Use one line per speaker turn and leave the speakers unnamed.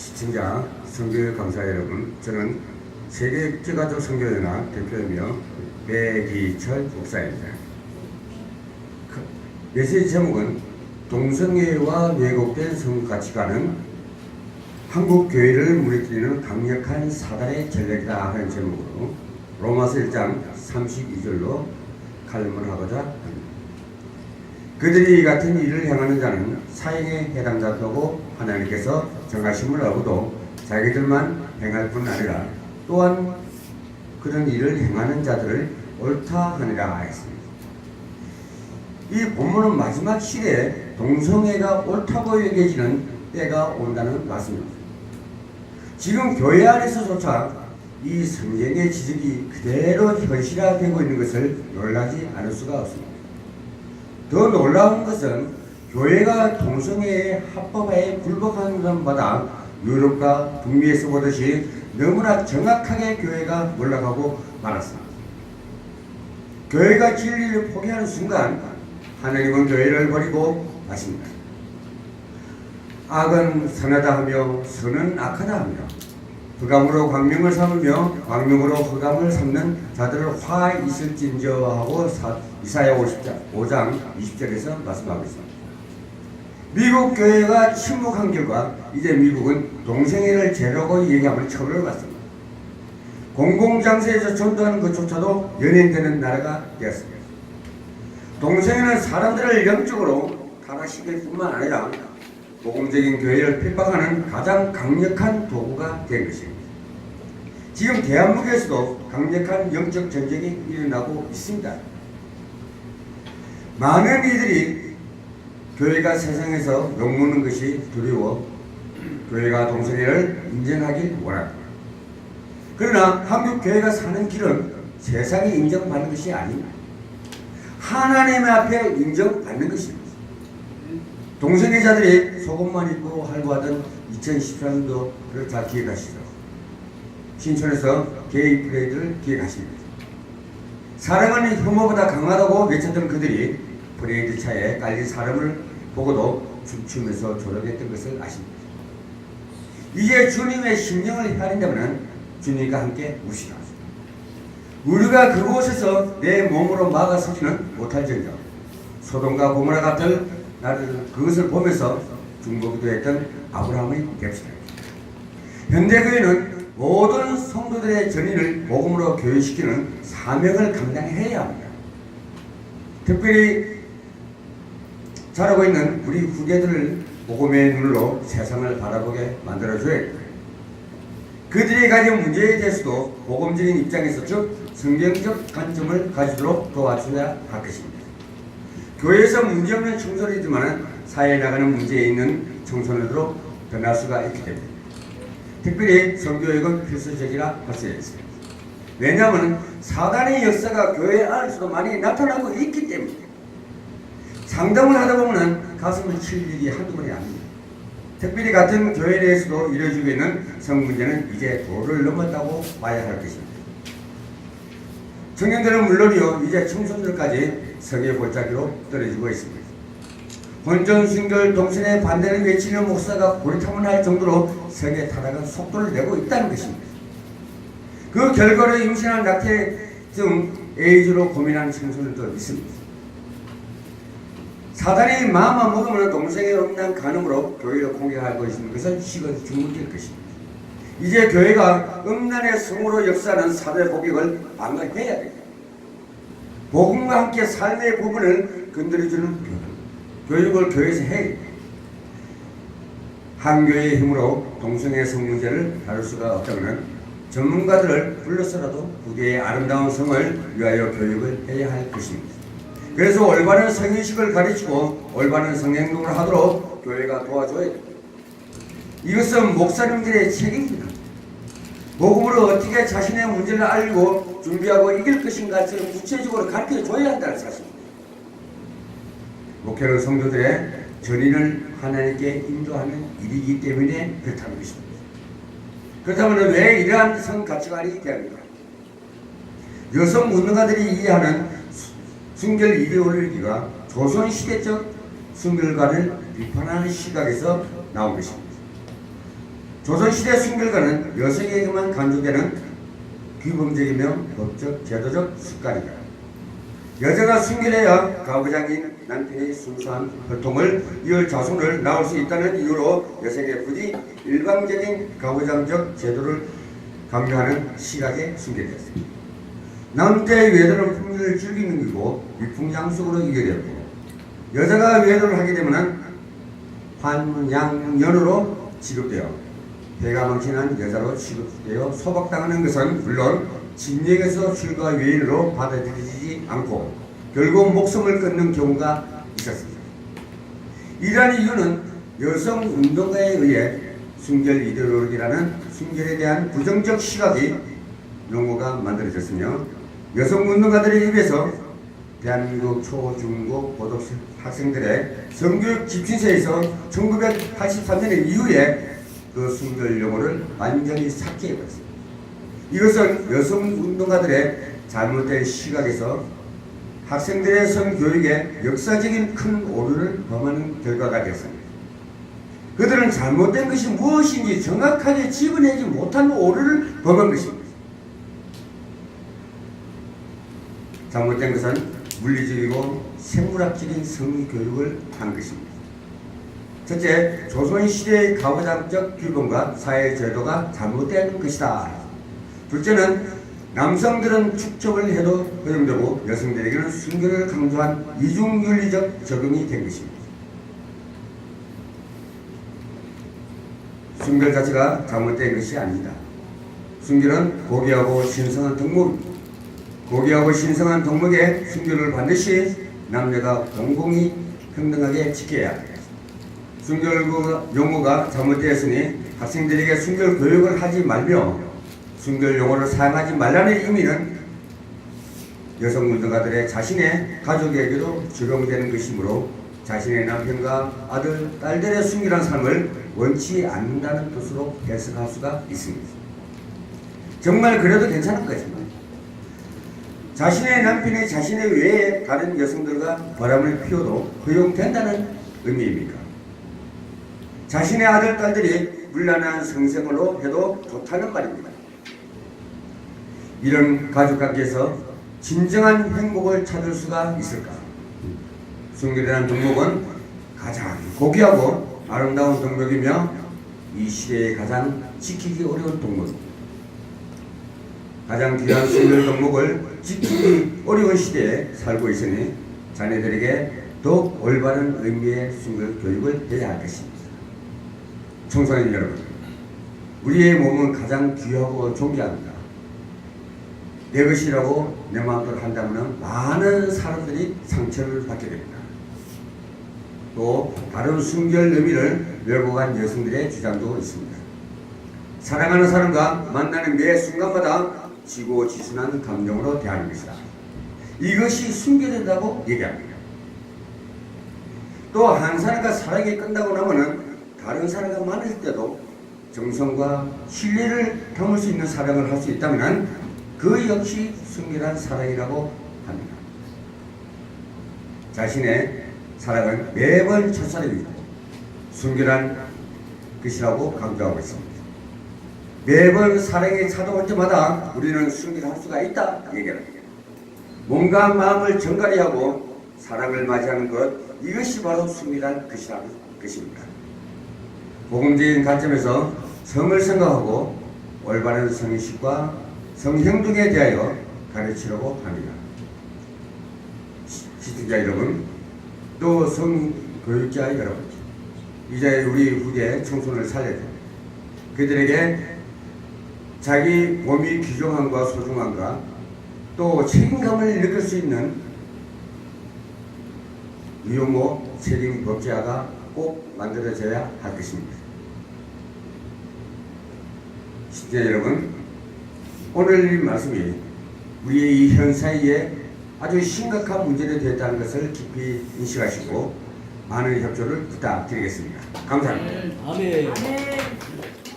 시청자, 성교육 강사 여러분, 저는 세계국제가족 성교연합 대표이며 배기철 목사입니다. 그 메시지 제목은 동성애와 왜곡된 성 가치관은 한국 교회를 무너뜨리는 강력한 사단의 전략이다 하는 제목으로 로마서 1장 32절로 칼럼을 하고자 합니다. 그들이 이 같은 일을 행하는 자는 사형에 해당자고 하나님께서 정하심을 알고도 자기들만 행할 뿐 아니라 또한 그런 일을 행하는 자들을 옳다 하니라 했습니다. 이 본문은 마지막 시대에 동성애가 옳다고 여겨지는 때가 온다는 말씀입니다. 지금 교회 안에서조차 이 성경의 지적이 그대로 현실화되고 있는 것을 놀라지 않을 수가 없습니다. 더 놀라운 것은 교회가 동성애의 합법화에 굴복하는 것마다 유럽과 북미에서 보듯이 너무나 정확하게 교회가 몰락하고 말았습니다. 교회가 진리를 포기하는 순간 하나님은 교회를 버리고 가십니다. 악은 선하다 하며 선은 악하다 하며 흑암으로 광명을 삼으며 광명으로 흑암을 삼는 자들을 화 있을진저 하고 사, 이사야 50장, 5장 20절에서 말씀하고 있습니다. 미국 교회가 침묵한 결과 이제 미국은 동성애를 죄라고 얘기함을 처벌을 받습니다. 공공장소에서 전도하는 것조차도 연예되는 나라가 되었습니다. 동성애는 사람들을 영적으로 타락시킬 뿐만 아니라 모공적인 교회를 핍박하는 가장 강력한 도구가 된 것입니다. 지금 대한민국에서도 강력한 영적 전쟁이 일어나고 있습니다. 많은 이들이 교회가 세상에서 욕먹는 것이 두려워 교회가 동성애를 인정하길 원합니다. 그러나 한국 교회가 사는 길은 세상이 인정받는 것이 아닙니다. 하나님 앞에 인정받는 것입니다. 동성애자들이 속옷만 입고 할구하던 2014년도를 다 기억하시죠. 신촌에서 게이 프레이드를 기억하십니다. 사랑은 혐오보다 강하다고 외쳤던 그들이 프레이드 차에 깔린 사람을 보고도 춤추면서 조롱했던 것을 아십니다. 이제 주님의 심령을 헤아린다면 주님과 함께 우시라. 우리가 그곳에서 내 몸으로 막아서지는 못할지언정 소돔과 고모라 같은 나를 그것을 보면서 중보기도 했던 아브라함의 됩시다. 현대 교회는 모든 성도들의 전인을 복음으로 교육시키는 사명을 감당해야 합니다. 특별히 자라고 있는 우리 후대들을 복음의 눈으로 세상을 바라보게 만들어줘야 합니다. 그들이 가진 문제에 대해서도 복음적인 입장에서 즉 성경적 관점을 가지도록 도와줘야 할 것입니다. 교회에서 문제없는 청소년이지만 사회에 나가는 문제에 있는 청소년으로 변할 수가 있기 때문입니다. 특별히 성교육은 필수적이라 할 수 있습니다. 왜냐하면 사단의 역사가 교회 안에서도 많이 나타나고 있기 때문입니다. 상담을 하다 보면 가슴을 칠 일이 한두 번이 아닙니다. 특별히 같은 교회 내에서도 이루어지고 있는 성 문제는 이제 도를 넘었다고 봐야 할 것입니다. 청년들은 물론이요 이제 청소년들까지 성의 골짜기로 떨어지고 있습니다. 혼전 순결 동선에 반대를 외치는 목사가 고리타문 할 정도로 성의 타락은 속도를 내고 있다는 것입니다. 그 결과로 임신한 낙태증 에이즈로 고민하는 청소년도 있습니다. 사단이 마음만 먹으면 동생의 음란 간음으로 교회를 공격하고 있는 것은 식은 중문될 것입니다. 이제 교회가 음란의 성으로 역사하는 사회 복역을 방어해야 됩니다. 복음과 함께 삶의 부분을 건드려주는 교육을 교회에서 해야 됩니다. 한교회의 힘으로 동성애 성 문제를 다룰 수가 없다면 전문가들을 불러서라도 후대의 아름다운 성을 위하여 교육을 해야 할 것입니다. 그래서 올바른 성인식을 가르치고 올바른 성행동을 하도록 교회가 도와줘야 됩니다. 이것은 목사님들의 책임입니다. 복음으로 어떻게 자신의 문제를 알고 준비하고 이길 것인가를 구체적으로 가르쳐 줘야 한다는 사실입니다. 목회는 성도들의 전인을 하나님께 인도하는 일이기 때문에 그렇다는 것입니다. 그렇다면 왜 이러한 성 가치관이 되합니까? 여성 운동가들이 이해하는 순결 이데올로기가 조선시대적 순결관을 비판하는 시각에서 나온 것입니다. 조선시대 순결과는 여성에게만 간주되는 규범적이며 법적, 제도적 습관이다. 여자가 순결해야 가부장인 남편이 순수한 혈통을 이을 자손을 낳을 수 있다는 이유로 여성의 부디 일방적인 가부장적 제도를 강요하는 시각에 순결되었습니다. 남자의 외도는 풍류를 즐기는 것이고 위풍양속으로 이겨되었고 여자가 외도를 하게 되면 환양년으로 취급되어 배가 망신한 여자로 취급되어 소박당하는 것은 물론 진영에서 출가 외인으로 받아들이지 않고 결국 목숨을 끊는 경우가 있었습니다. 이러한 이유는 여성 운동가에 의해 순결 이데올로기라는 순결에 대한 부정적 시각이 용어가 만들어졌으며 여성 운동가들의 입에서 대한민국 초, 중 고, 고등 학생들의 성교육 집신서에서 1983년 이후에 그 순결 용어를 완전히 삭제해버렸습니다. 이것은 여성 운동가들의 잘못된 시각에서 학생들의 성교육에 역사적인 큰 오류를 범하는 결과가 되었습니다. 그들은 잘못된 것이 무엇인지 정확하게 집어내지 못한 오류를 범한 것입니다. 잘못된 것은 물리적이고 생물학적인 성교육을 한 것입니다. 첫째, 조선시대의 가부장적 규범과 사회제도가 잘못된 것이다. 둘째는 남성들은 축적을 해도 허용되고 여성들에게는 순결을 강조한 이중윤리적 적용이 된 것입니다. 순결 자체가 잘못된 것이 아니다. 순결은 고귀하고 신성한 덕목입니다. 고귀하고 신성한 덕목의 순결을 반드시 남녀가 공공히 평등하게 지켜야 합니다. 순결 용어가 잘못되었으니 학생들에게 순결 교육을 하지 말며 순결 용어를 사용하지 말라는 의미는 여성 운동가들의 자신의 가족에게도 적용되는 것이므로 자신의 남편과 아들, 딸들의 순결한 삶을 원치 않는다는 뜻으로 해석할 수가 있습니다. 정말 그래도 괜찮은 거지만 자신의 남편이 자신의 외에 다른 여성들과 바람을 피워도 허용된다는 의미입니까? 자신의 아들, 딸들이 물란한 성생으로 해도 좋다는 말입니다. 이런 가족관계에서 진정한 행복을 찾을 수가 있을까? 순결이라는 덕목은 가장 고귀하고 아름다운 덕목이며 이 시대에 가장 지키기 어려운 덕목입니다. 가장 귀한 순결 덕목을 지키기 어려운 시대에 살고 있으니 자녀들에게 더욱 올바른 의미의 순결 교육을 해야 할 것입니다. 청소년 여러분, 우리의 몸은 가장 귀하고 존귀합니다. 내 것이라고 내 마음대로 한다면 많은 사람들이 상처를 받게 됩니다. 또 다른 순결 의미를 왜곡한 여성들의 주장도 있습니다. 사랑하는 사람과 만나는 매 순간마다 지고 지순한 감정으로 대하는 것이다. 이것이 순결이라고 얘기합니다. 또 한 사람과 사랑이 끝나고 나면은 다른 사람과 만날 때도 정성과 신뢰를 담을 수 있는 사랑을 할 수 있다면 그 역시 순결한 사랑이라고 합니다. 자신의 사랑은 매번 첫사랑이고 순결한 것이라고 강조하고 있습니다. 매번 사랑이 찾아올 때마다 우리는 순결할 수가 있다 얘기합니다. 몸과 마음을 정갈히 하고 사랑을 맞이하는 것 이것이 바로 순결한 것이라는 것입니다. 복음적인 관점에서 성을 생각하고 올바른 성의식과 성행동에 대하여 가르치려고 합니다. 시- 시청자 여러분, 또 성교육자 여러분, 이제 우리 후대 청소년을 살려야 됩니다. 그들에게 자기 몸이 귀중함과 소중함과 또 책임감을 느낄 수 있는 위용호 책임 법제화가 꼭 만들어져야 할 것입니다. 시청자 여러분, 오늘 이 말씀이 우리의 이 현사에 아주 심각한 문제가 되었다는 것을 깊이 인식하시고 많은 협조를 부탁드리겠습니다. 감사합니다.
아멘.
아멘.